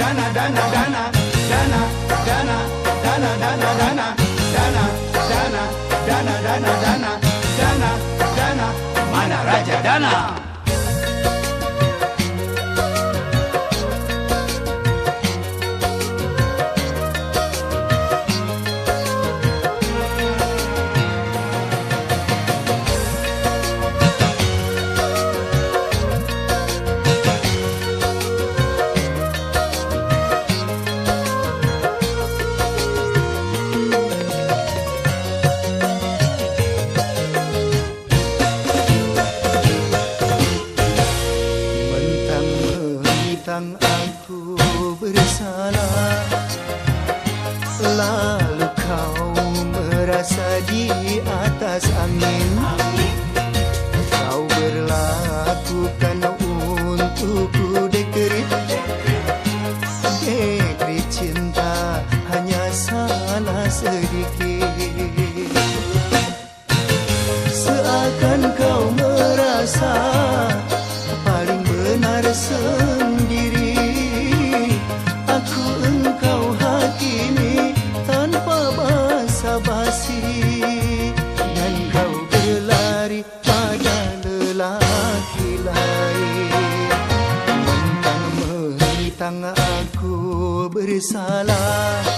dana dana dana dana dana dana dana dana dana dana dana dana dana dana dana mana raja dana love. salah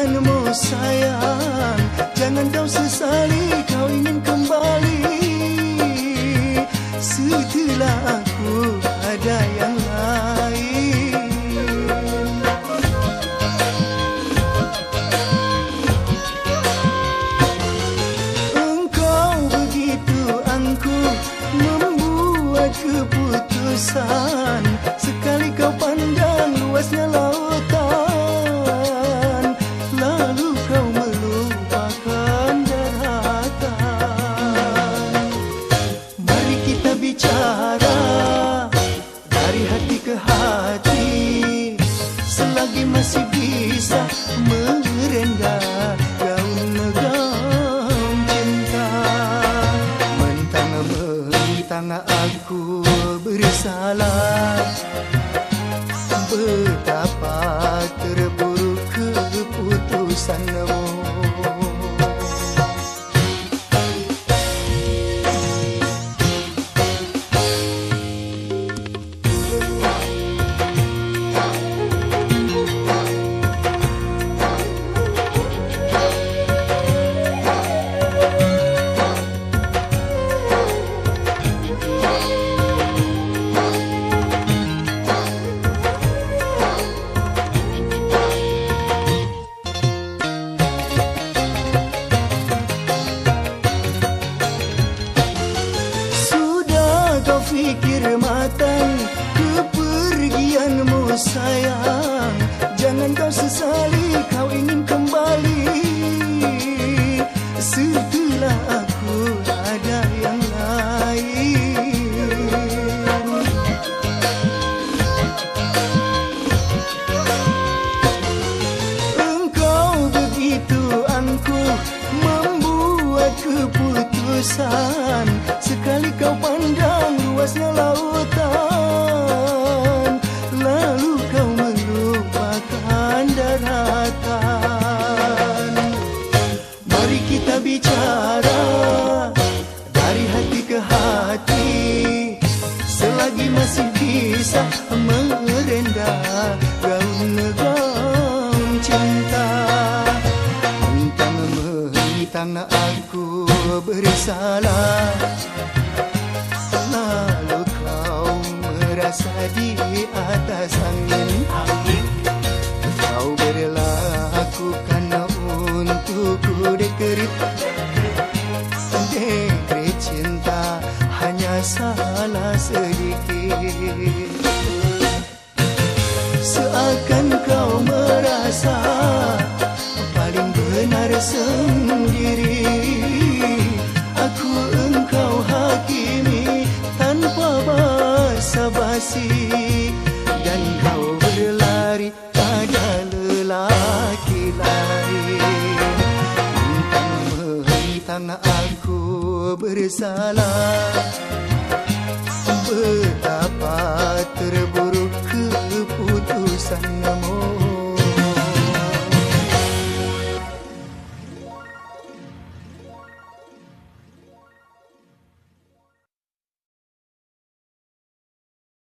kepergianmu sayang? Jangan kau sesali kau ingin kembali. Setelah aku ada yang lain. Engkau begitu angkuh membuat keputusan. Sekali kau pandang luasnya Matang kepergianmu sayang. Jangan kau sesali kau ingin kembali. Setelah aku ada yang lain. Engkau begitu angkuh membuat keputusan. Sekali kau pandang luasnya lautan Lalu kau melupakan daratan. Mari kita bicara dari hati ke hati Selagi masih bisa merendah gaun-gaun cinta. Mentang-mentang aku bersalah rasa di atas angin. Amin Kau berlaku aku untukku dekrit Dekrit cinta hanya salah sedikit. Bersalah. Betapa terburuk keputusanmu